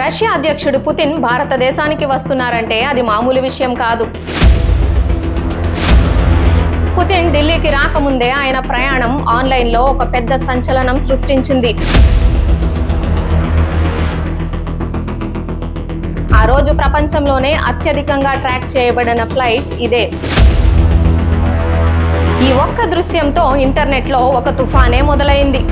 Russia అధ్యక్షుడు Putin భారతదేశానికి వస్తున్నారంటే అది మామూలు విషయం కాదు. పుతిన్ ఢిల్లీకి రాకముందే ఆయన ప్రయాణం ఆన్లైన్లో ఒక పెద్ద సంచలనం సృష్టించింది. ఆ రోజు ప్రపంచంలోనే అత్యధికంగా ట్రాక్ చేయబడిన ఫ్లైట్ ఇదే. ఈ ఒక్క దృశ్యంతో ఇంటర్నెట్లో ఒక తుఫానే మొదలైంది.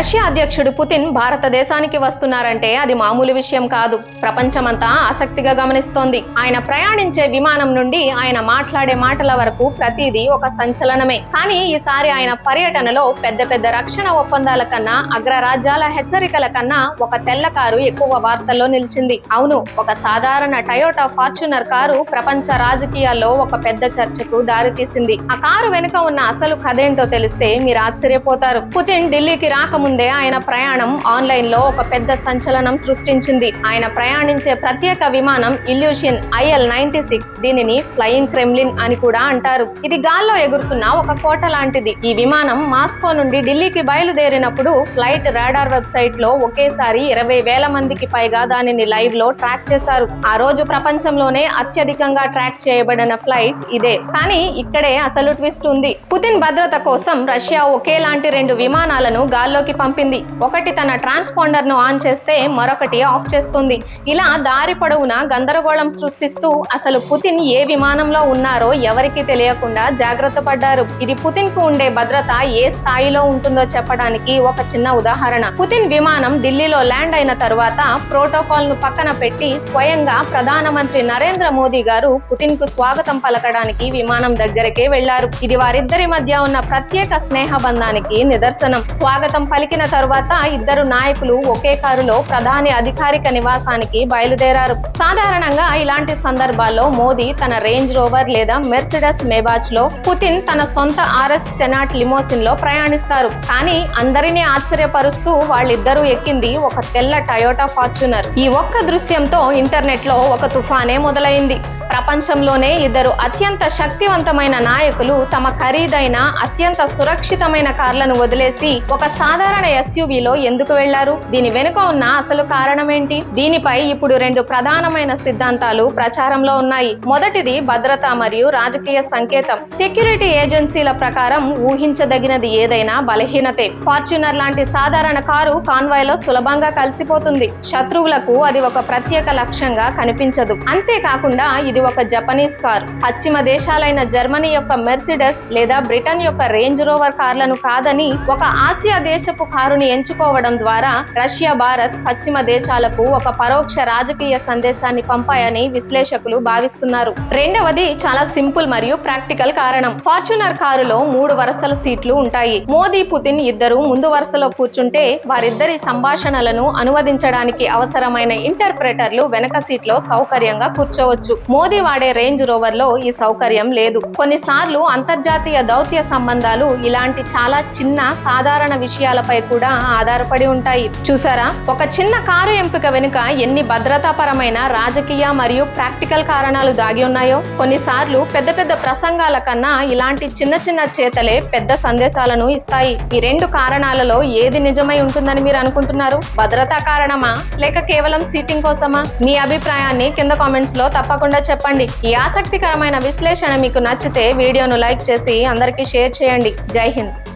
రష్యా అధ్యక్షుడు పుతిన్ భారతదేశానికి వస్తున్నారంటే అది మామూలు విషయం కాదు. ప్రపంచమంతా ఆసక్తిగా గమనిస్తోంది. ఆయన ప్రయాణించే విమానం నుండి ఆయన మాట్లాడే మాటల వరకు ప్రతిదీ ఒక సంచలనమే. కానీ ఈసారి ఆయన పర్యటనలో పెద్ద పెద్ద రక్షణ ఒప్పందాల కన్నా అగ్రరాజ్యాల హెచ్చరికల కన్నా ఒక తెల్ల కారు ఎక్కువ వార్తల్లో నిలిచింది. అవును ఒక సాధారణ టయోటా ఫార్చునర్ కారు ప్రపంచ రాజకీయాల్లో ఒక పెద్ద చర్చకు దారితీసింది. ఆ కారు వెనుక ఉన్న అసలు కథేంటో తెలిస్తే మీరు ఆశ్చర్యపోతారు. పుతిన్ ఢిల్లీకి రాకముందు ఆయన ప్రయాణం ఆన్లైన్లో ఒక పెద్ద సంచలనం సృష్టించింది. ఆయన ప్రయాణించే ప్రత్యేక విమానం ఇల్యూషన్ ఐఎల్ నైన్టీ సిక్స్ దీనిని ఫ్లయింగ్ క్రెమ్లిన్ అని కూడా అంటారు. ఇది గాల్లో ఎగురుతున్న ఒక కోట లాంటిది. ఈ విమానం మాస్కో నుండి ఢిల్లీకి బయలుదేరినప్పుడు ఫ్లైట్ రాడార్ వెబ్సైట్లో ఒకేసారి ఇరవై వేల మందికి పైగా దానిని లైవ్లో ట్రాక్ చేశారు. ఆ రోజు ప్రపంచంలోనే అత్యధికంగా ట్రాక్ చేయబడిన ఫ్లైట్ ఇదే. కానీ ఇక్కడే అసలు ట్విస్ట్ ఉంది. పుతిన్ భద్రత కోసం రష్యా ఒకేలాంటి రెండు విమానాలను గాల్లోకి పంపింది. ఒకటి తన ట్రాన్స్పాండర్ను ఆన్ చేస్తే మరొకటి ఆఫ్ చేస్తుంది. ఇలా దారి పొడవునా గందరగోళం సృష్టిస్తూ అసలు పుతిన్ ఏ విమానంలో ఉన్నారో ఎవరికి తెలియకుండా జాగ్రత్త పడ్డారు. ఇది పుతిన్కు ఉండే భద్రత ఏ స్థాయిలో ఉంటుందో చెప్పడానికి ఒక చిన్న ఉదాహరణ. పుతిన్ విమానం ఢిల్లీలో ల్యాండ్ అయిన తరువాత ప్రోటోకాల్ను పక్కన పెట్టి స్వయంగా ప్రధానమంత్రి నరేంద్ర మోదీ గారు పుతిన్కు స్వాగతం పలకడానికి విమానం దగ్గరకే వెళ్ళారు. ఇది వారిద్దరి మధ్య ఉన్న ప్రత్యేక స్నేహ బంధానికి నిదర్శనం. స్వాగతం పలికిన తరువాత ఇద్దరు నాయకులు ఒకే కారులో ప్రధాని అధికారిక నివాసానికి బయలుదేరారు. సాధారణంగా ఇలాంటి సందర్భాల్లో మోదీ తన రేంజ్ రోవర్ లేదా మెర్సిడస్ మేబాచ్లో పుతిన్ తన సొంత ఆర్ఎస్ సెనాట్ లిమోసిన్లో ప్రయాణిస్తారు. కానీ అందరినీ ఆశ్చర్యపరుస్తూ వాళ్ళిద్దరూ ఎక్కింది ఒక తెల్ల టయోటా ఫార్చునర్ ఈ ఒక్క దృశ్యంతో ఇంటర్నెట్లో ఒక తుఫానే మొదలైంది. ప్రపంచంలోనే ఇద్దరు అత్యంత శక్తివంతమైన నాయకులు తమ ఖరీదైన అత్యంత సురక్షితమైన కార్లను వదిలేసి ఒక సాధారణ ఎస్యూవీలో ఎందుకు వెళ్ళారు? దీని వెనుక ఉన్న అసలు కారణం ఏంటి దీనిపై ఇప్పుడు రెండు ప్రధానమైన సిద్ధాంతాలు ప్రచారంలో ఉన్నాయి. మొదటిది భద్రత మరియు రాజకీయ సంకేతం. సెక్యూరిటీ ఏజెన్సీల ప్రకారం ఊహించదగినది ఏదైనా బలహీనతే. ఫార్చునర్ లాంటి సాధారణ కారు కాన్వాయ్లో సులభంగా కలిసిపోతుంది. శత్రువులకు అది ఒక ప్రత్యేక లక్ష్యంగా కనిపించదు. అంతేకాకుండా ఇది ఒక జపనీస్ కార్. పశ్చిమ దేశాలైన జర్మనీ యొక్క మెర్సిడస్ లేదా బ్రిటన్ యొక్క రేంజ్ రోవర్ కార్లను కాదని ఒక ఆసియా దేశపు కారుని ఎంచుకోవడం ద్వారా రష్యా భారత్ పశ్చిమ దేశాలకు ఒక పరోక్ష రాజకీయ సందేశాన్ని పంపాయని విశ్లేషకులు భావిస్తున్నారు. రెండవది చాలా సింపుల్ మరియు ప్రాక్టికల్ కారణం. ఫార్చునర్ కారులో మూడు వరుసల సీట్లు ఉంటాయి. మోదీ పుతిన్ ఇద్దరు ముందు వరుసలో కూర్చుంటే వారిద్దరి సంభాషణలను అనువదించడానికి అవసరమైన ఇంటర్ప్రెటర్లు వెనక సీట్లో సౌకర్యంగా కూర్చోవచ్చు. మోదీ వాడే రేంజ్ రోవర్లో ఈ సౌకర్యం లేదు. కొన్నిసార్లు అంతర్జాతీయ దౌత్య సంబంధాలు ఇలాంటి చాలా చిన్న సాధారణ విషయాలపై కూడా ఆధారపడి ఉంటాయి. చూసారా? ఒక చిన్న కారు ఎంపిక వెనుక ఎన్ని భద్రతాపరమైన రాజకీయ మరియు ప్రాక్టికల్ కారణాలు దాగి ఉన్నాయో? కొన్నిసార్లు పెద్ద పెద్ద ప్రసంగాల కన్నా ఇలాంటి చిన్న చిన్న చేతలే పెద్ద సందేశాలను ఇస్తాయి. ఈ రెండు కారణాలలో ఏది నిజమై ఉంటుందని మీరు అనుకుంటున్నారు? భద్రతా కారణమా? లేక కేవలం సీటింగ్ కోసమా? మీ అభిప్రాయాన్ని కింద కామెంట్స్లో తప్పకుండా చెప్పండి. ఈ ఆసక్తికరమైన విశ్లేషణ మీకు నచ్చితే వీడియోను లైక్ చేసి అందరికీ షేర్ చేయండి. జై హింద్.